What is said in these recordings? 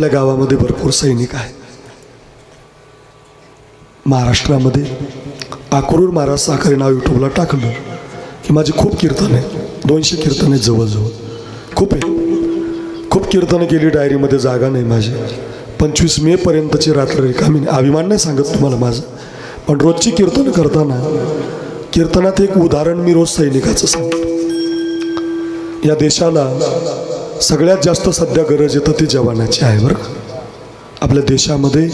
आपल्या गावामध्ये भरपूर सैनिक आहेत. महाराष्ट्रामध्ये आक्रूर महाराज साखरे नाव यूट्यूबला टाकलं की माझी खूप कीर्तन आहे. दोनशे कीर्तन आहेत जवळजवळ. खूप आहे. खूप कीर्तनं केली डायरीमध्ये जागा नाही माझी. पंचवीस मे पर्यंतची रात्र रिकामी अभिमान नाही सांगत तुम्हाला माझं. पण रोजची कीर्तन करताना कीर्तनात एक उदाहरण मी रोज सैनिकाचं सांगतो. या देशाला सगळ्यात जास्त सध्या गरज येतं ती जवानाची आहे बरं आपल्या देशामध्ये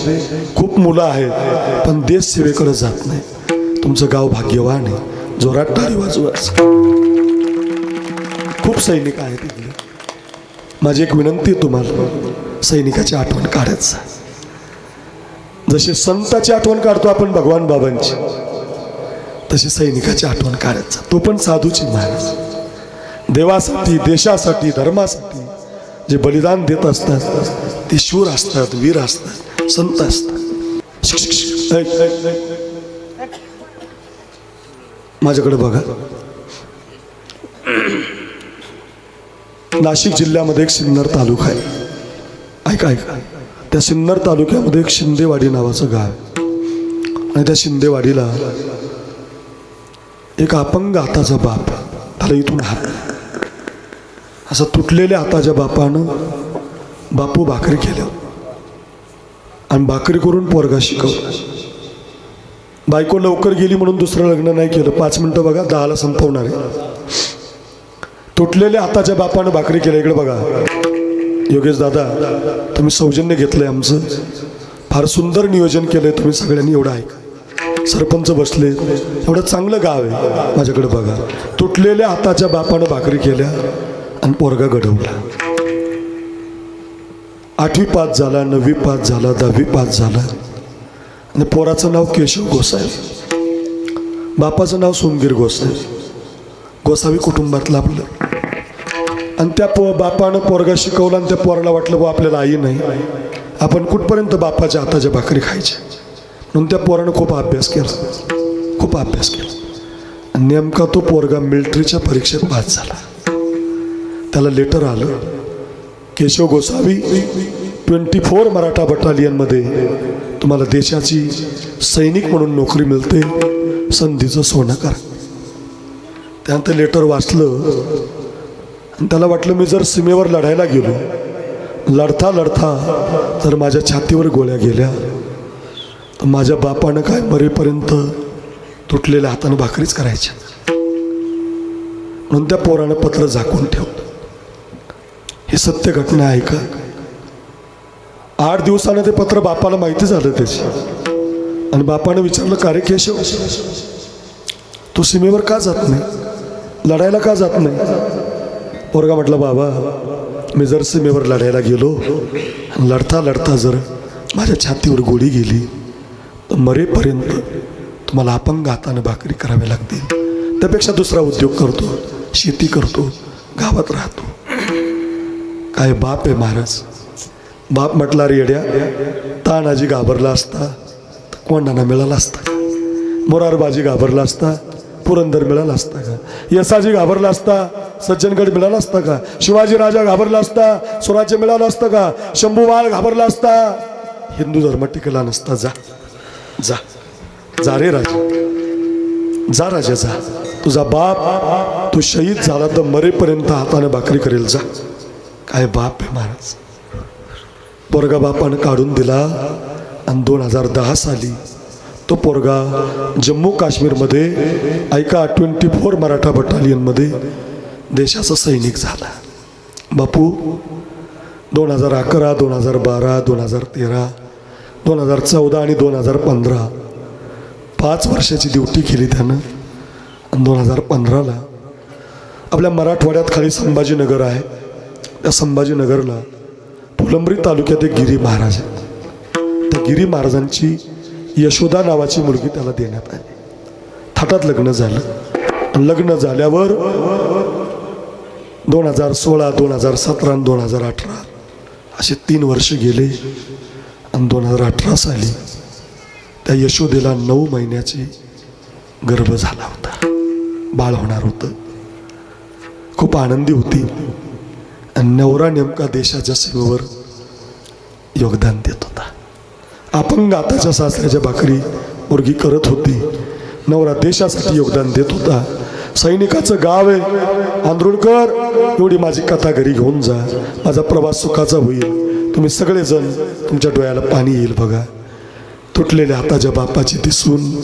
खूप मुलं आहेत पण देश सेवेकडे जात नाही. तुमचं गाव भाग्यवान आहे. जोरात टाळी वाजवाच खूप सैनिक आहेत इथले. माझी एक विनंती आहे तुम्हाला. सैनिकाची आठवण काढायचं जशी संताची आठवण काढतो आपण भगवान बाबांची तशी सैनिकाची आठवण काढायचं तो पण साधूची महाराज देवासाठी देशासाठी धर्मासाठी जे बलिदान देत असतात ते शूर असतात वीर असतात संत असतात. माझ्याकडे बघा. नाशिक जिल्ह्यामध्ये एक सिन्नर तालुका आहे. ऐका ऐका. त्या सिन्नर तालुक्यामध्ये एक शिंदेवाडी नावाचं गाव आणि त्या शिंदेवाडीला एक अपंग हाताचा बाप त्याला इथून हात असं तुटलेल्या हाताच्या बापानं बापू भाकरी केल्या. आणि भाकरी करून पोरगा शिकवला बायको लवकर गेली म्हणून दुसरं लग्न नाही केलं. पाच मिनटं बघा दहाला संपवणार आहे. तुटलेल्या हाताच्या बापानं भाकरी केल्या. इकडे बघा. योगेश दादा तुम्ही सौजन्य घेतलंय आमचं. फार सुंदर नियोजन केलंय तुम्ही सगळ्यांनी एवढं ऐका. सरपंच बसले. एवढं चांगलं गाव आहे माझ्याकडे बघा. तुटलेल्या हाताच्या बापानं भाकरी केल्या. आणि पोरगा घडवला. आठवी पास झाला नववी पास झाला दहावी पास झाला. आणि पोराचं नाव केशव गोसावी. बापाचं नाव सोमगीर गोसावी. गोसावी कुटुंबातलं आपलं आणि त्या पो बापानं पोरगा शिकवला आणि त्या पोराला वाटलं बा आपल्याला आई नाही. आपण कुठपर्यंत बापाच्या हाताच्या भाकरी खायच्या? म्हणून त्या पोरानं खूप अभ्यास केला. खूप अभ्यास केला. नेमका तो पोरगा मिलिटरीच्या परीक्षेत पास झाला. त्याला लेटर आलं केशव गोसावी ट्वेंटी फोर मराठा बटालियनमध्ये तुम्हाला देशाची सैनिक म्हणून नोकरी मिळते संधीचं सोनं करा. त्यानंतर लेटर वाचलं आणि त्याला वाटलं मी जर सीमेवर लढायला गेलो लढता लढता जर माझ्या छातीवर गोळ्या गेल्या तर माझ्या बापानं काय मरेपर्यंत तुटलेल्या हातानं भाकरीच करायच्या. म्हणून त्या पोरानं पत्र झाकून ठेवलं. ही सत्य घटना आहे का? आठ दिवसानं ते पत्र बापाला माहिती झालं त्याची. आणि बापानं विचारलं कार्य केशव? तू सीमेवर का जात नाही? लढायला का जात नाही? पोरगा म्हटलं बाबा मी जर सीमेवर लढायला गेलो लढता लढता जर माझ्या छातीवर गोळी गेली तर मरेपर्यंत तुम्हाला अपंग हाताने भाकरी करावी लागतील. त्यापेक्षा दुसरा उद्योग करतो शेती करतो गावात राहतो. काय बाप आहे महाराज? बाप म्हटला रेड्या तानाजी घाबरला असता कोंडाना मिळाला असता? मोरारबाजी घाबरला असता पुरंदर मिळाला असता का? यसाजी घाबरला असता सज्जनगड मिळाला असता का? शिवाजी राजा घाबरला असता स्वराज्य मिळालं असतं का? शंभूवाळ घाबरला असता. हिंदू धर्म टिकला नसता जा जा जा रे राजा जा राजा जा. तुझा बाप तू शहीद झाला तर मरेपर्यंत हाताने भाकरी करेल जा. काय बाप आहे महाराज? पोरगा बापानं काढून दिला आणि दोन हजार दहा साली तो पोरगा जम्मू काश्मीरमध्ये ऐका ट्वेंटी फोर मराठा बटालियनमध्ये देशाचा सैनिक झाला. बापू दोन हजार अकरा दोन हजार बारा दोन हजार तेरा दोन हजार चौदा आणि दोन हजार पंधरा पाच वर्षाची ड्युटी केली त्यानं. आणि दोन हजार पंधराला आपल्या मराठवाड्यात खाली संभाजीनगर आहे. त्या संभाजीनगरला फुलंब्री तालुक्यात एक गिरी महाराज आहे त्या गिरी महाराजांची यशोदा नावाची मुलगी त्याला देण्यात आली. थाटात लग्न झालं. लग्न झाल्यावर दोन हजार सोळा दोन हजार सतरा आणि दोन हजार अठरा असे तीन वर्ष गेले आणि दोन हजार अठरा साली त्या यशोदेला नऊ महिन्याची गर्भ झाला होता. बाळ होणार होतं. खूप आनंदी होती. नवरा नेमका देशाच्या सेवेवर योगदान देत होता. अपंग आताच्या सासऱ्याच्या भाकरी मुलगी करत होती. नवरा देशासाठी योगदान देत होता. सैनिकाचं गाव आहे. आंदोलकर एवढी माझी कथा घरी घेऊन जा. माझा प्रवास सुखाचा होईल. तुम्ही सगळेजण तुमच्या डोळ्याला पाणी येईल बघा. तुटलेल्या हाताच्या बापाची दिसून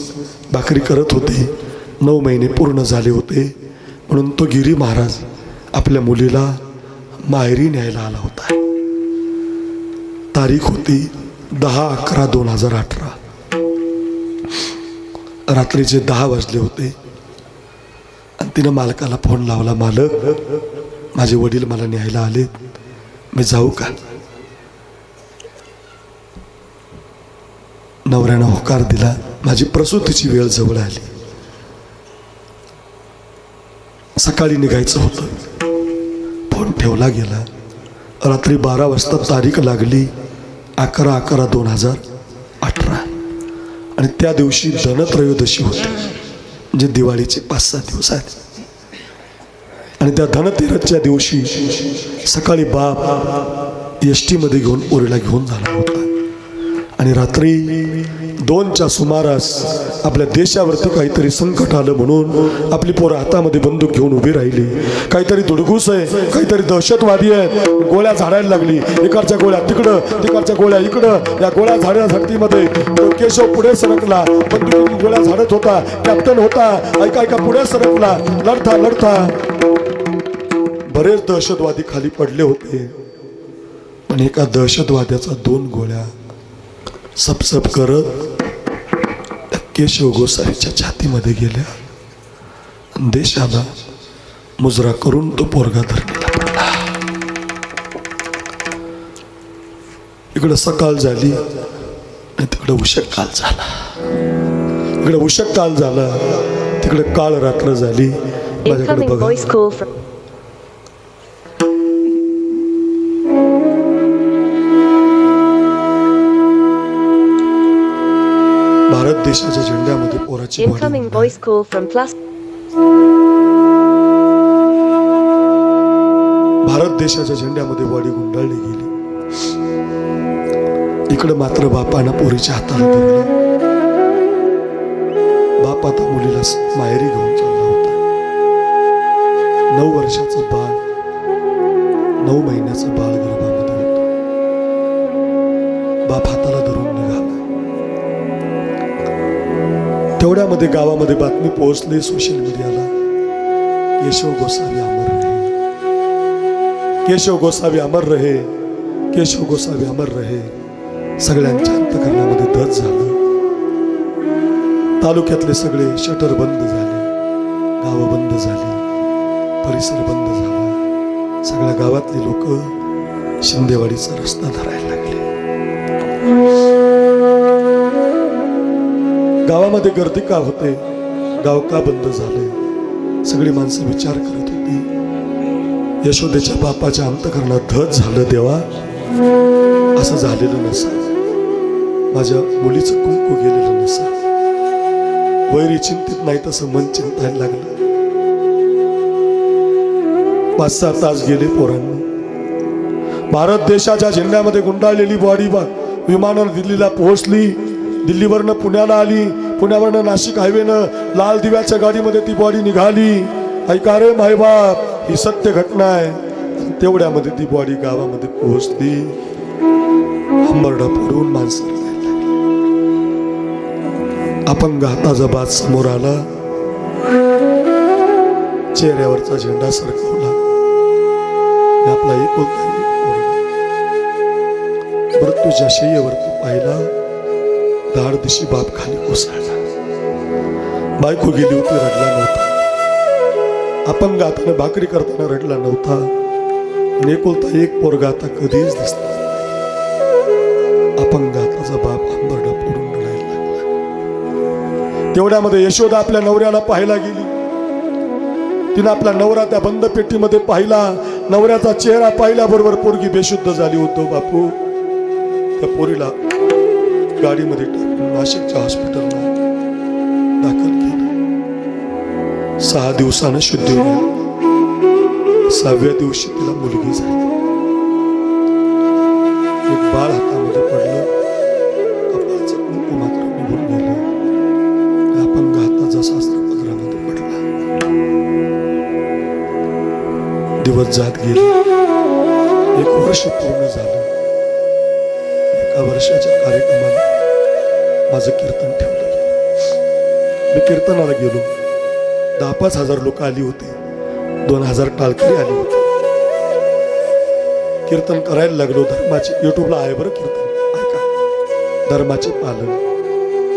भाकरी करत होते. नऊ महिने पूर्ण झाले होते. म्हणून तो गिरी महाराज आपल्या मुलीला माहेरी न्यायला आला होता. तारीख होती दहा अकरा दोन हजार अठरा. रात्रीचे दहा वाजले होते आणि तिनं मालकाला फोन लावला मालक माझे वडील मला न्यायला आलेत मी जाऊ का? नवऱ्यानं होकार दिला माझी प्रसूतीची वेळ जवळ आली. सकाळी निघायचं होतं. ठेवला गेला. रात्री बारा वाजता तारीख लागली अकरा अकरा दोन हजार अठरा. आणि त्या दिवशी धनत्रयोदशी होती म्हणजे दिवाळीचे पाच सहा दिवस आहेत. आणि त्या धनतेरसच्या दिवशी सकाळी बाप एस टीमध्ये घेऊन पोरीला घेऊन जाणार होता. आणि रात्री दोनच्या सुमारास आपल्या देशावरती काहीतरी संकट आलं म्हणून आपली पोरं हातामध्ये बंदूक घेऊन उभी राहिली. काहीतरी दुडगूस आहे काहीतरी दहशतवादी आहेत गोळ्या झाडायला लागली. इकडच्या गोळ्या तिकडं तिकडच्या गोळ्या इकडं. या गोळ्या झाड्या झडतीमध्ये केशव पुढे सरकला. बंदुकीतून गोळ्या झाडत होता कॅप्टन होता. ऐका ऐका पुढे सरकला. लढता लढता. बरेच दहशतवादी खाली पडले होते. पण एका दहशतवाद्याचा दोन गोळ्या सपसप करत केशव गोसावीच्या छातीमध्ये गेल्या. देशाला मुजरा करून तो पोरगा धरणीला पडला. इकडं सकाळ झाली आणि तिकडं उशक काल झाला. इकडं उशक काल झाला तिकडं काळ रात्र झाली. माझ्याकडे बघा. देशाच्या झेंड्यामध्ये पोराची Incoming body voice call from plus. Bharat देशाच्या झेंड्यामध्ये बॉडी गुंडाळली गेली. इकडे मात्र बापानं पोरीच्या हाताला बाप आता मुलीला माहेरी घेऊन चालला होता. नऊ वर्षाचं बाळ नऊ महिन्याचं बाळ आठवड्यामध्ये गावामध्ये बातमी पोहोचली सोशल मीडियाला केशव गोसावी अमर रहे. केशव गोसावी अमर रहे. केशव गोसावी अमर रहे. सगळ्यांच्या अंतकरणामध्ये धज झालं. तालुक्यातले सगळे शटर बंद झाले. गावं बंद झाली. परिसर बंद झाला. सगळ्या गावातली लोक शिंदेवाडीचा रस्ता धरायला गावामध्ये गर्दी का होते? गाव का बंद झाले? सगळी माणसं विचार करत होती. यशोदेच्या बापाच्या अंतकरणात धज झालं देवा. असं झालेलं नसा. माझ्या मुलीचं कुंकू गेलेलं नसा. वैरी चिंतित नाही तसं मन चिंतायला लागलं. पाच सहा तास गेले पोरांना. भारत देशाच्या झेंड्यामध्ये गुंडाळलेली बॉडी विमानानं दिल्लीला पोहोचली. दिल्लीवरनं पुण्याला आली. पुण्यावरनं नाशिक हायवेनं लाल दिव्याच्या गाडीमध्ये ती बॉडी निघाली. ऐका रे मायबाप ही सत्य घटना आहे. तेवढ्यामध्ये ती बॉडी गावामध्ये पोहोचली. हंबरडा फोडून माणसं आपण गाताचा बाद समोर आला. चेहऱ्यावरचा झेंडा सरकवला. आपला एक मृत्यूच्या मृत्यूच्या शय्येवरती पाहिला. दाड दिशी बाप खाली कोसळला. बायको गेली होती रडला नव्हता. अपंग हाताने भाकरी करताना रडला नव्हता. आणि एकुलता एक पोरगा आता कधीच दिसला अपंग हाताचा बाप आंबरडा फोडून रडायला लागला. तेवढ्यामध्ये यशोदा आपल्या नवऱ्याला पाहायला गेली. तिनं आपला नवरा त्या बंद पेटीमध्ये पाहिला. नवऱ्याचा चेहरा पाहिल्याबरोबर पोरगी बेशुद्ध झाली होतो बापू. त्या पोरीला गाडीमध्ये टाकून नाशिकच्या हॉस्पिटलला दाखल केली. सहा दिवसानं शुद्धी सहाव्या दिवशी तिला मुलगी झाली. एक बाळ हातामध्ये पडलं. पडला. दिवस जात गेले. एक वर्ष पूर्ण झालं. एका वर्षाच्या कार्यक्रमाला माझं कीर्तन ठेव मी कीर्तनाला गेलो. दहा पाच हजार लोक आली होती. दोन हजार टालकरी आली होती. कीर्तन करायला लागलो. धर्माचे युट्यूबला आहे बरं कीर्तन. ऐका. धर्माचे पालन.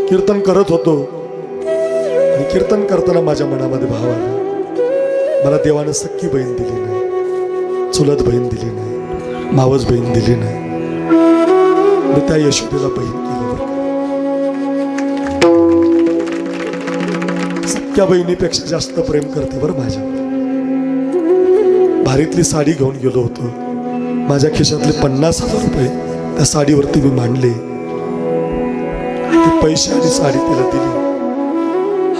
कीर्तन करत होतो. आणि कीर्तन करताना माझ्या मनामध्ये भाव आला. मला देवानं सख्खी बहीण दिली नाही. चुलत बहीण दिली नाही. मावस बहीण दिली नाही. मी त्या यशोदेला बहीण त्या बहिणीपेक्षा जास्त प्रेम करते बरं माझ्या. भारीतली साडी घेऊन गेलो होतो. माझ्या खिशातले पन्नास हजार रुपये त्या साडीवरती मी मांडले. ते पैसे आणि साडी तिला दिली.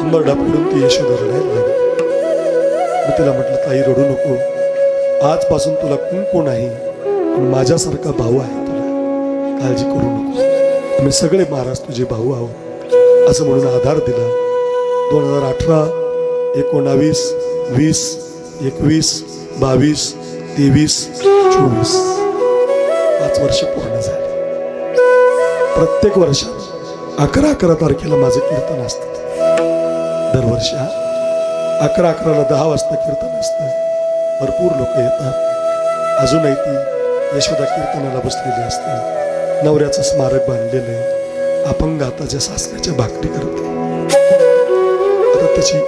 हंबरडा पडून ती यशोदा रडायला लागली. मी तिला म्हटलं ताई रडू नको. आजपासून तुला कुंकू नाही पण माझ्यासारखा भाऊ आहे तुला. काळजी करू नको आम्ही सगळे महाराज तुझे भाऊ आहोत. असं म्हणून आधार दिला. दोन हजार अठरा एकोणावीस वीस एकवीस बावीस तेवीस चोवीस. पाच वर्ष पूर्ण झाले. प्रत्येक वर्षात अकरा अकरा तारखेला माझं कीर्तन असतं. दरवर्षी अकरा अकराला दहा वाजता कीर्तन असतं. भरपूर लोक येतात. अजूनही ती यशोदा कीर्तनाला बसलेली असते. नवऱ्याचं स्मारक बांधलेलं आहे. अपंग आता ज्या सासऱ्याच्या भाकरी करते. त्याची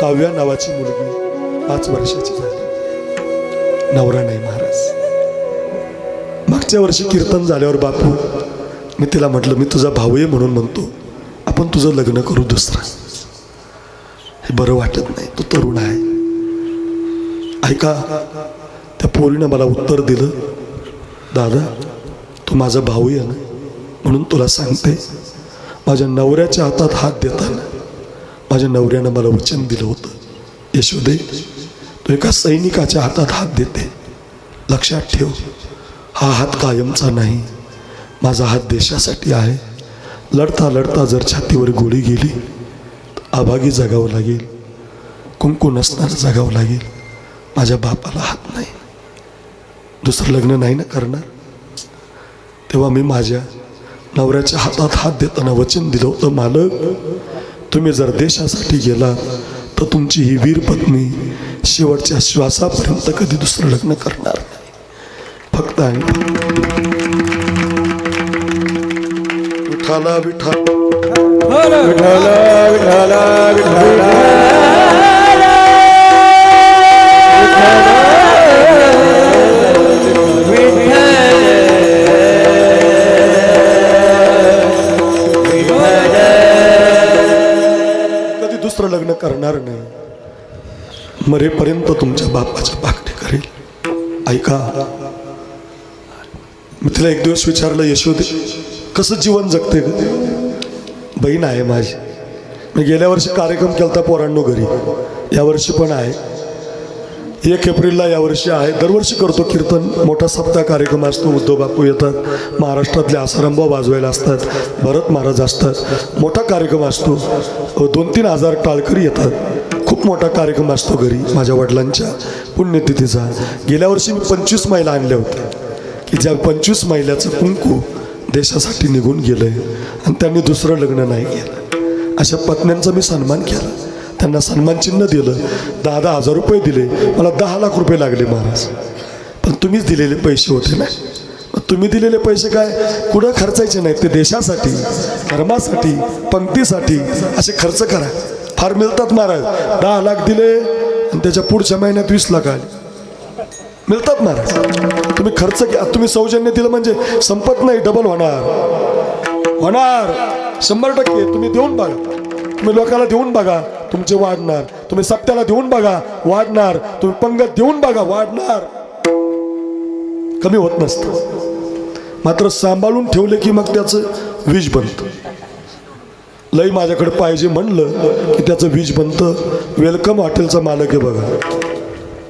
काव्या नावाची मुलगी पाच वर्षाची झाली. नवरा नाही महाराज. मागच्या वर्षी कीर्तन झाल्यावर बापू मी तिला म्हटलं मी तुझा भाऊ आहे म्हणून म्हणतो. आपण तुझं लग्न करू दुसरं. हे बरं वाटत नाही तू तरुण आहे. ऐका त्या पोरीनं मला उत्तर दिलं. दादा तू माझा भाऊ आहे ना म्हणून तुला सांगते. माझ्या नवऱ्याच्या हातात हात देताना माझ्या नवऱ्यानं मला वचन दिलं होतं. यशोदे तू एका सैनिकाच्या हातात हात देते. लक्षात ठेव हा हात कायमचा नाही. माझा हात देशासाठी आहे. लढता लढता जर छातीवर गोळी गेली तर आभागी जगावं लागेल. कुंकू नसणार जगावं लागेल. माझ्या बापाला हात नाही. दुसरं लग्न नाही ना करणार? तेव्हा मी माझ्या नवऱ्याच्या हातात हात देताना वचन दिलं होतं मालक. तुम्ही जर देशासाठी गेला तर तुमची ही वीर पत्नी शेवटच्या श्वासापर्यंत कधी दुसरं लग्न करणार नाही. फक्त आणि फक्त विठाला विठा कधी लग्न करणार नाही. मरेपर्यंत तुमच्या बापाच्या भाकरी करेल. ऐका. मी तिला एक दिवस विचारलं यशोदे कसं जीवन जगते ग? बहीण आहे माझी. मी गेल्या वर्षी कार्यक्रम केलता पोरांनो घरी. यावर्षी पण आहे. एक एप्रिलला यावर्षी आहे. दरवर्षी करतो कीर्तन. मोठा सप्ताह कार्यक्रम असतो. उद्धव बापू येतात. महाराष्ट्रातले आसारामभाव वाजवायला असतात. भरत महाराज असतात. मोठा कार्यक्रम असतो. दोन तीन हजार टाळकरी येतात. खूप मोठा कार्यक्रम असतो घरी माझ्या वडिलांच्या पुण्यतिथीचा. गेल्या वर्षी मी पंचवीस महिला आणल्या होत्या. की ज्या पंचवीस महिलाचं कुंकू देशासाठी निघून गेलं आहे आणि त्यांनी दुसरं लग्न नाही केलं. अशा पत्न्यांचा मी सन्मान केला. त्यांना सन्मान चिन्ह दिलं. दहा दहा हजार रुपये दिले. मला दहा लाख रुपये लागले महाराज. पण तुम्हीच दिलेले पैसे होते ना? तुम्ही दिलेले पैसे काय? कुठं खर्चायचे नाहीत ते देशासाठी धर्मासाठी पंक्तीसाठी? असे खर्च करा. फार मिळतात महाराज. दहा लाख दिले आणि त्याच्या पुढच्या महिन्यात वीस लाख आले. मिळतात महाराज. तुम्ही खर्च तुम्ही सौजन्य दिलं म्हणजे संपत नाही डबल होणार. होणार. शंभर टक्के. तुम्ही देऊन बघा तुम्ही लोकांना देऊन बघा तुमचे वाढणार. तुम्ही सत्याला देऊन बघा वाढणार. तुम्ही पंगत देऊन बघा वाढणार. कमी होत नसतं. मात्र सांभाळून ठेवले की मग त्याचं विष बनतं. लई माझ्याकडे पाहिजे म्हणलं की त्याचं वीज बनतं. वेलकम हॉटेलचा मालक आहे बघा.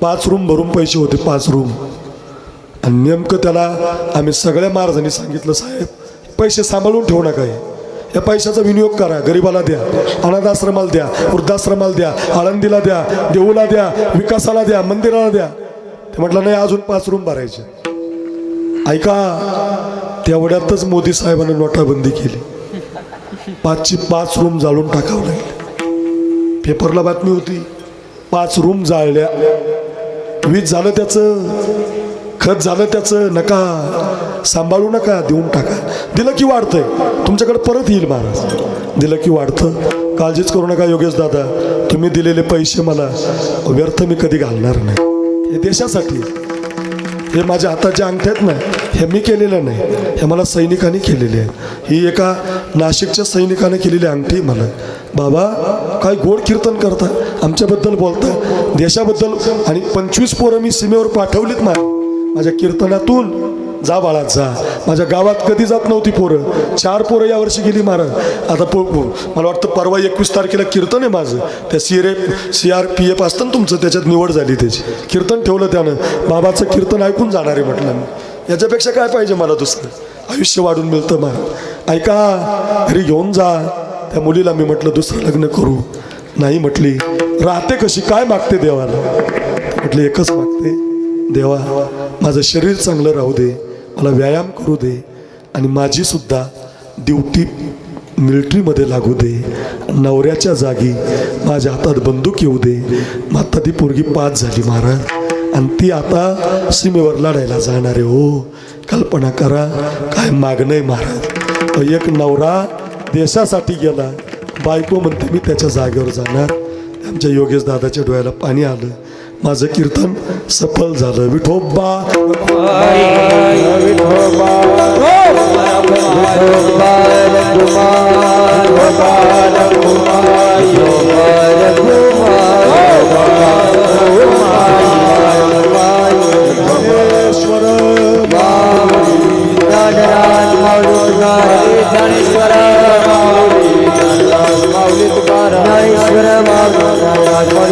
पाच रूम भरून पैसे होते पाच रूम आणि नेमकं त्याला आम्ही सगळ्या महाराजांनी सांगितलं साहेब पैसे सांभाळून ठेवू नका हे. या पैशाचा विनियोग करा. गरिबाला द्या अनाथाश्रमाला द्या वृद्धाश्रमाला द्या आळंदीला द्या देऊला द्या विकासाला द्या मंदिराला द्या. ते म्हटलं नाही अजून पाच रूम भरायचे. ऐका तेवढ्यातच मोदी साहेबांनी नोटाबंदी केली. पाचची पाच रूम जाळून टाकावं लागले. पेपरला बातमी होती पाच रूम जाळल्या. वीज झालं त्याचं. खत झालं त्याचं नका. सांभाळू नका देऊन टाका. दिलं की वाढतंय. तुमच्याकडे परत येईल महाराज. दिलं की वाढतं. काळजीच करू नका योगेश दादा. तुम्ही दिलेले पैसे मला व्यर्थ मी कधी घालणार नाही. हे देशासाठी. हे माझ्या हाताच्या अंगठ्यात ना हे मी केलेलं नाही. हे मला सैनिकांनी केलेले आहे ही एका नाशिकच्या सैनिकाने केलेली अंगठी मला. बाबा काय गोड कीर्तन करता. आमच्याबद्दल बोलता. देशाबद्दल आणि पंचवीस पोरं मी सीमेवर पाठवलीत नाही माझ्या कीर्तनातून जा बाळात जा. माझ्या गावात कधी जात नव्हती पोरं. चार पोरं यावर्षी गेली महाराज आता पो मला वाटतं परवा एकवीस तारखेला कीर्तन आहे माझं. त्या C R C R P F असतं ना तुमचं त्याच्यात निवड झाली त्याची. कीर्तन ठेवलं त्यानं. बाबाचं कीर्तन ऐकून जाणार आहे म्हटलं मी. याच्यापेक्षा काय पाहिजे मला दुसरं? आयुष्य वाढून मिळतं मला. ऐका घरी घेऊन जा. त्या मुलीला मी म्हटलं दुसरं लग्न करू. नाही म्हटली. राहते कशी? काय मागते देवाला? म्हटले एकच मागते. देवा माझं शरीर चांगलं राहू दे मला व्यायाम करू दे आणि माझीसुद्धा ड्युटी मिलिटरीमध्ये लागू दे. नवऱ्याच्या जागी माझ्या हातात बंदूक येऊ दे. मग आता ती पोरगी पाच झाली महाराज. आणि ती आता सीमेवर लढायला जाणार आहे हो. कल्पना करा काय मागणं आहे महाराज. एक नवरा देशासाठी गेला. बायको म्हणते मी त्याच्या जागेवर जाणार. आमच्या योगेश दादाच्या डोळ्याला पाणी आलं. माझं कीर्तन सफल झालं. विठोबा. ईश्वर ज्ञानेश्वर.